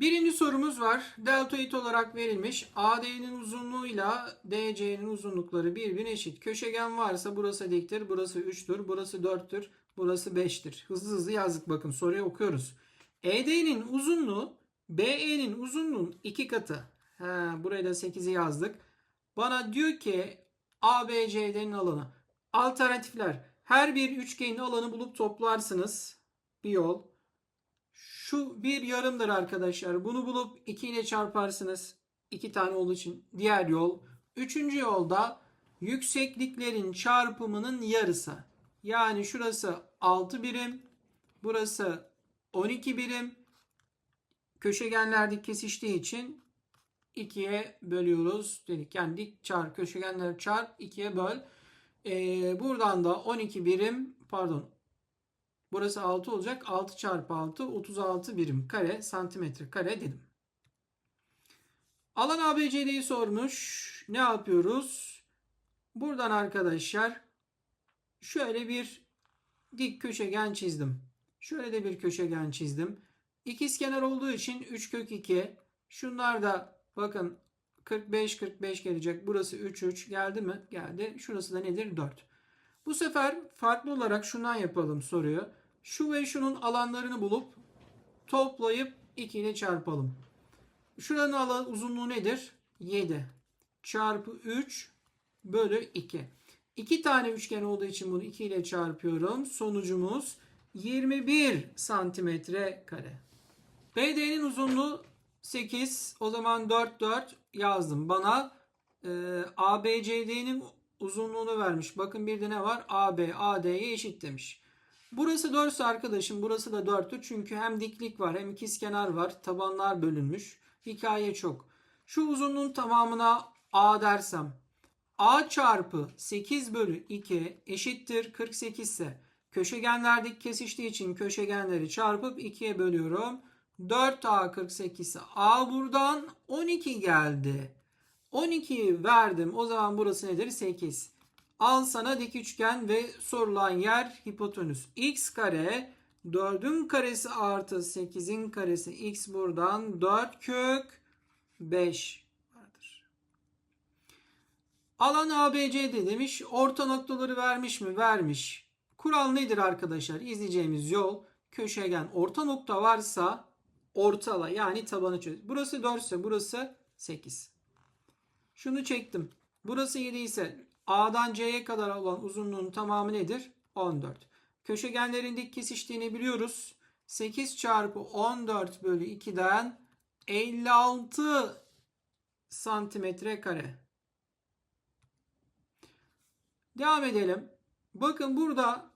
Birinci sorumuz var. Deltoid olarak verilmiş. AD'nin uzunluğuyla DC'nin uzunlukları birbirine eşit. Köşegen varsa burası diktir, burası 3'tür, burası 4'tür, burası 5'tir. Hızlı hızlı yazdık bakın soruyu okuyoruz. ED'nin uzunluğu BE'nin uzunluğunun iki katı. Ha, buraya da 8'i yazdık. Bana diyor ki ABCD'nin alanı. Alternatifler. Her bir üçgenin alanı bulup toplarsınız. Bir yol. Şu bir yarımdır arkadaşlar. Bunu bulup 2 ile çarparsınız. 2 tane olduğu için diğer yol. Üçüncü yolda yüksekliklerin çarpımının yarısı. Yani şurası 6 birim. Burası 12 birim. Köşegenler dik kesiştiği için 2'ye bölüyoruz dedik. Yani dik çarp köşegenleri çarp 2'ye böl. Ee, buradan da 12 birim pardon Burası 6 olacak. 6 çarpı 6 36 birim kare santimetre kare dedim. Alan ABCD'yi sormuş. Ne yapıyoruz? Buradan arkadaşlar şöyle bir dik köşegen çizdim. Şöyle de bir köşegen çizdim. İkizkenar olduğu için 3 kök 2. Şunlar da bakın 45 45 gelecek. Burası 3 3 geldi mi? Geldi. Şurası da nedir? 4. Bu sefer farklı olarak şundan yapalım soruyu. Şu ve şunun alanlarını bulup toplayıp 2 ile çarpalım. Şuranın alan uzunluğu nedir? 7 çarpı 3 bölü 2. 2 tane üçgen olduğu için bunu 2 ile çarpıyorum. Sonucumuz 21 santimetre kare. BD'nin uzunluğu 8. O zaman 4 4 yazdım. Bana e, ABCD'nin uzunluğunu vermiş. Bakın bir de ne var? AB AD'ye eşit demiş. Burası 4 ise arkadaşım burası da 4'tü. Çünkü hem diklik var hem ikizkenar var. Tabanlar bölünmüş. Hikaye çok. Şu uzunluğun tamamına A dersem A çarpı 8 bölü 2 eşittir 48 ise köşegenler dik kesiştiği için köşegenleri çarpıp 2'ye bölüyorum. 4A 48 ise A buradan 12 geldi. 12'yi verdim. O zaman burası nedir? 8. Al sana dik üçgen ve sorulan yer hipotenüs. x kare 4'ün karesi artı 8'in karesi x buradan 4 kök 5 vardır. Alan ABCD demiş. Orta noktaları vermiş mi? Vermiş. Kural nedir arkadaşlar? İzleyeceğimiz yol köşegen orta nokta varsa ortala yani tabanı çöz. Burası 4 ise burası 8. Şunu çektim. Burası 7 ise A'dan C'ye kadar olan uzunluğun tamamı nedir? 14. Köşegenlerin dik kesiştiğini biliyoruz. 8 çarpı 14 bölü 2'den 56 santimetre kare. Devam edelim. Bakın burada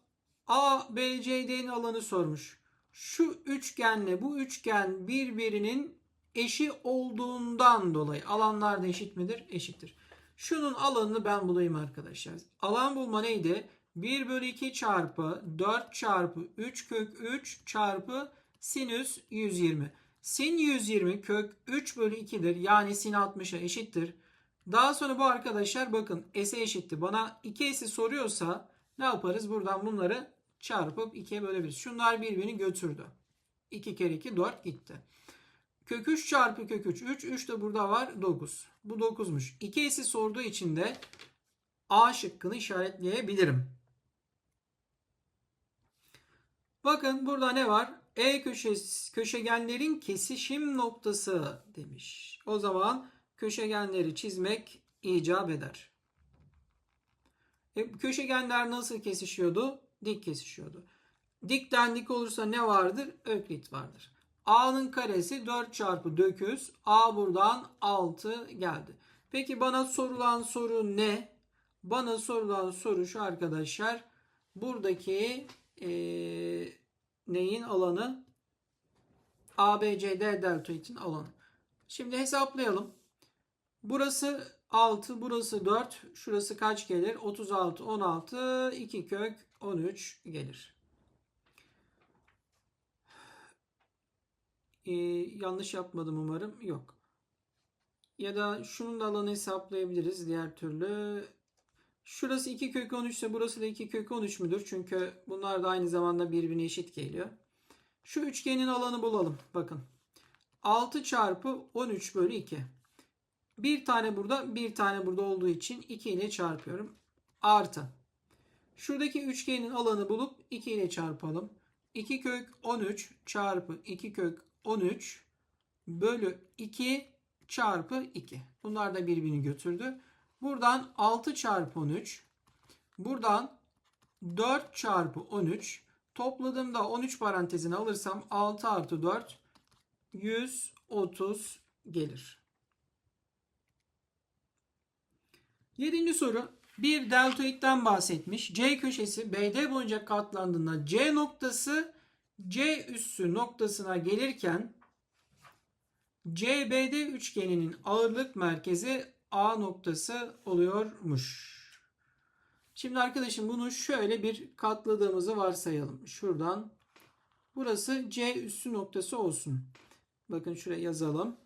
A, B, C, D'nin alanı sormuş. Şu üçgenle bu üçgen birbirinin eşi olduğundan dolayı alanlar da eşit midir? Eşittir. Şunun alanını ben bulayım arkadaşlar. Alan bulma neydi? 1 bölü 2 çarpı 4 çarpı 3 kök 3 çarpı sinüs 120. Sin 120 kök 3 bölü 2'dir. Yani sin 60'a eşittir. Daha sonra bu arkadaşlar bakın s'e eşitti. Bana 2s'i soruyorsa ne yaparız? Buradan bunları çarpıp 2'ye bölebiliriz. Şunlar birbirini götürdü. 2 kere 2 4 gitti. Kök 3 çarpı kök 3. 3. 3 de burada var. 9. Bu 9'muş. 2s'i sorduğu için de A şıkkını işaretleyebilirim. Bakın burada ne var? E köşesi, köşegenlerin kesişim noktası demiş. O zaman köşegenleri çizmek icap eder. E, köşegenler nasıl kesişiyordu? Dik kesişiyordu. Dikten dik olursa ne vardır? Öklit vardır. A'nın karesi 4 çarpı 9. A buradan 6 geldi. Peki bana sorulan soru ne? Bana sorulan soru şu arkadaşlar. Buradaki e, neyin alanı? ABCD deltoidin alanı. Şimdi hesaplayalım. Burası 6, burası 4. Şurası kaç gelir? 36, 16, 2 kök 13 gelir. Ee, yanlış yapmadım umarım. Yok. Ya da şunun da alanı hesaplayabiliriz diğer türlü. Şurası 2 kök 13 ise burası da 2 kök 13 müdür? Çünkü bunlar da aynı zamanda birbirine eşit geliyor. Şu üçgenin alanı bulalım. Bakın. 6 çarpı 13 bölü 2. Bir tane burada bir tane burada olduğu için 2 ile çarpıyorum. Artı. Şuradaki üçgenin alanı bulup 2 ile çarpalım. 2 kök 13 çarpı 2 kök 13 bölü 2 çarpı 2. Bunlar da birbirini götürdü. Buradan 6 çarpı 13. Buradan 4 çarpı 13. Topladığımda 13 parantezine alırsam 6 artı 4 130 gelir. Yedinci soru. Bir deltoidden bahsetmiş. C köşesi BD boyunca katlandığında C noktası C üssü noktasına gelirken CBD üçgeninin ağırlık merkezi A noktası oluyormuş. Şimdi arkadaşım bunu şöyle bir katladığımızı varsayalım. Şuradan burası C üssü noktası olsun. Bakın şuraya yazalım.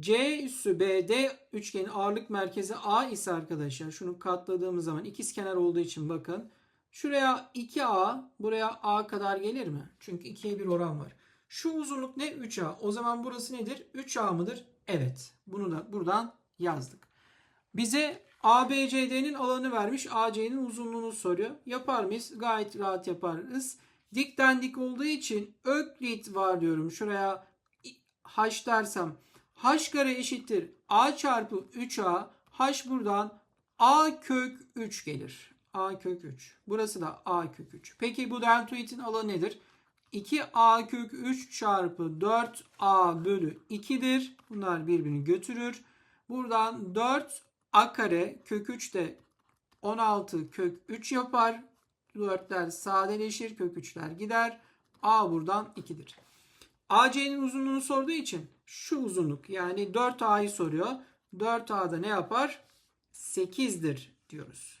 C üssü BD üçgenin ağırlık merkezi A ise arkadaşlar şunu katladığımız zaman ikizkenar olduğu için bakın. Şuraya 2A buraya A kadar gelir mi? Çünkü 2'ye bir oran var. Şu uzunluk ne? 3A. O zaman burası nedir? 3A mıdır? Evet. Bunu da buradan yazdık. Bize ABCD'nin alanı vermiş. AC'nin uzunluğunu soruyor. Yapar mıyız? Gayet rahat yaparız. Dikten dik olduğu için öklit var diyorum. Şuraya h dersem h kare eşittir a çarpı 3a. h buradan a kök 3 gelir. A kök 3. Burası da a kök 3. Peki bu deltoidin alanı nedir? 2a kök 3 çarpı 4a bölü 2'dir. Bunlar birbirini götürür. Buradan 4 a kare kök 3 de 16 kök 3 yapar. 4'ler sadeleşir. Kök 3'ler gider. a buradan 2'dir. AC'nin uzunluğunu sorduğu için şu uzunluk yani 4A'yı soruyor. 4A'da ne yapar? 8'dir diyoruz.